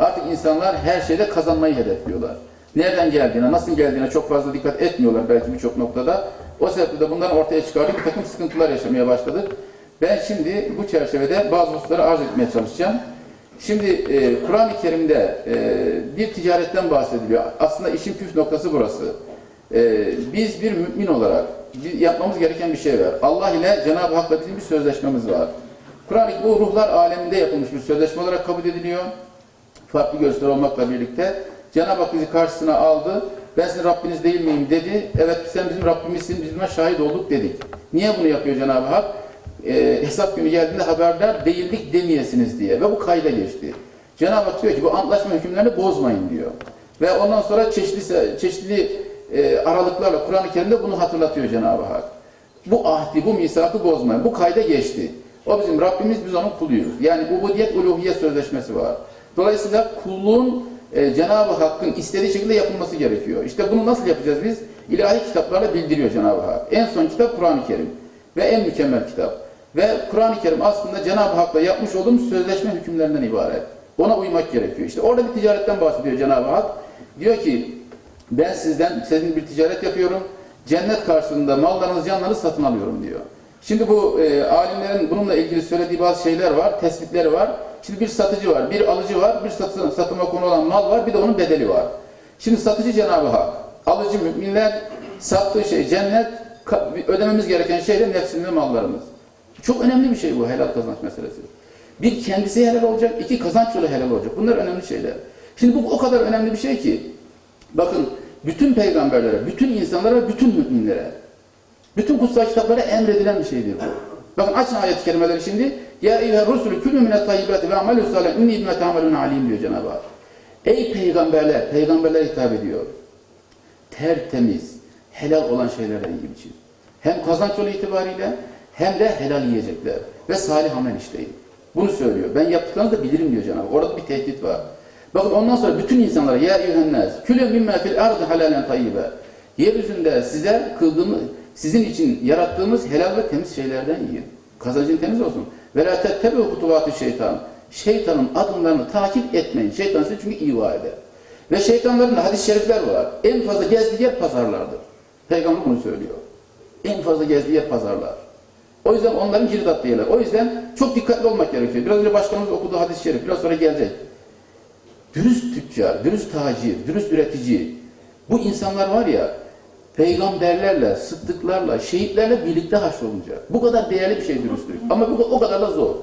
Artık insanlar her şeyde kazanmayı hedefliyorlar. Nereden geldiğine, nasıl geldiğine çok fazla dikkat etmiyorlar belki birçok noktada. O sebeple de bundan ortaya çıkardığı bir takım sıkıntılar yaşamaya başladık. Ben şimdi bu çerçevede bazı hususları arz etmeye çalışacağım. Şimdi e, Kur'an-ı Kerim'de e, bir ticaretten bahsediliyor. Aslında işin püf noktası burası. E, biz bir mümin olarak yapmamız gereken bir şey var. Allah ile Cenab-ı Hak'la bizim bir sözleşmemiz var. Kur'an bu ruhlar aleminde yapılmış bir sözleşme olarak kabul ediliyor. Farklı görüşler olmakla birlikte Cenab-ı Hak bizi karşısına aldı. Ben sizin Rabbiniz değil miyim dedi. Evet sen bizim Rabbimizsin, biz buna şahit olduk dedik. Niye bunu yapıyor Cenab-ı Hak? Ee, hesap günü geldiğinde haberdar değildik demeyesiniz diye. Ve bu kayda geçti. Cenab-ı Hak diyor ki bu antlaşma hükümlerini bozmayın diyor. Ve ondan sonra çeşitli, çeşitli e, aralıklarla Kur'an-ı Kerim'de bunu hatırlatıyor Cenab-ı Hak. Bu ahdi, bu misakı bozmayın. Bu kayda geçti. O bizim Rabbimiz, biz onun kuluyuz. Yani ubudiyet, uluhiyet sözleşmesi var. Dolayısıyla kulluğun e, Cenab-ı Hakk'ın istediği şekilde yapılması gerekiyor. İşte bunu nasıl yapacağız biz? İlahi kitaplarla bildiriyor Cenab-ı Hak. En son kitap Kur'an-ı Kerim. Ve en mükemmel kitap. Ve Kur'an-ı Kerim aslında Cenab-ı Hak'la yapmış olduğumuz sözleşme hükümlerinden ibaret. Ona uymak gerekiyor. İşte orada bir ticaretten bahsediyor Cenab-ı Hak. Diyor ki ben sizden sizin bir ticaret yapıyorum. Cennet karşılığında mallarınızı, canlarınızı satın alıyorum diyor. Şimdi bu e, alimlerin bununla ilgili söylediği bazı şeyler var, tespitleri var. Şimdi bir satıcı var, bir alıcı var, bir satı, satıma konu olan mal var, bir de onun bedeli var. Şimdi satıcı Cenab-ı Hak, alıcı müminler, sattığı şey cennet, ödememiz gereken şey de nefsinde mallarımız. Çok önemli bir şey bu helal kazanç meselesi. Bir kendisi helal olacak, iki kazanç yolu helal olacak. Bunlar önemli şeyler. Şimdi bu o kadar önemli bir şey ki, bakın bütün peygamberlere, bütün insanlara bütün müminlere, bütün kutsal kitaplara emredilen bir şeydir. Bakın açın ayet-i kerimeleri şimdi. Ya eyyüher rusulü külü mine tayyibati ve amelü salih inni ibne tamelun alim diyor Cenab-ı Hak. Ey peygamberler, peygamberler hitap ediyor. Tertemiz, helal olan şeylerden yiyin için. Hem kazanç yolu itibariyle hem de helal yiyecekler. Ve salih amel işleyin. Bunu söylüyor. Ben yaptıklarınızı da bilirim diyor Cenab-ı Hak. Orada bir tehdit var. Bakın ondan sonra bütün insanlara ya eyyühennâs külü mimme fil ardı halalen tayyibe. Yeryüzünde size kıldığımız, sizin için yarattığımız helal ve temiz şeylerden yiyin. Kazancın temiz olsun. Ve la tettebi'u hutuvatı şeytan. Şeytanın adımlarını takip etmeyin. Şeytan sizi çünkü iva eder. Ve şeytanların hadis-i şerifler var. En fazla gezdiği yer pazarlardır. Peygamber bunu söylüyor. En fazla gezdiği yer pazarlar. O yüzden onların girdat diyorlar. O yüzden çok dikkatli olmak gerekiyor. Biraz önce başkanımız okuduğu hadis-i şerif. Biraz sonra gelecek. Dürüst tüccar, dürüst tacir, dürüst üretici. Bu insanlar var ya, peygamberlerle, sıddıklarla, şehitlerle birlikte haşrolunacak. Bu kadar değerli bir şey dürüstlük. Ama bu o kadar da zor.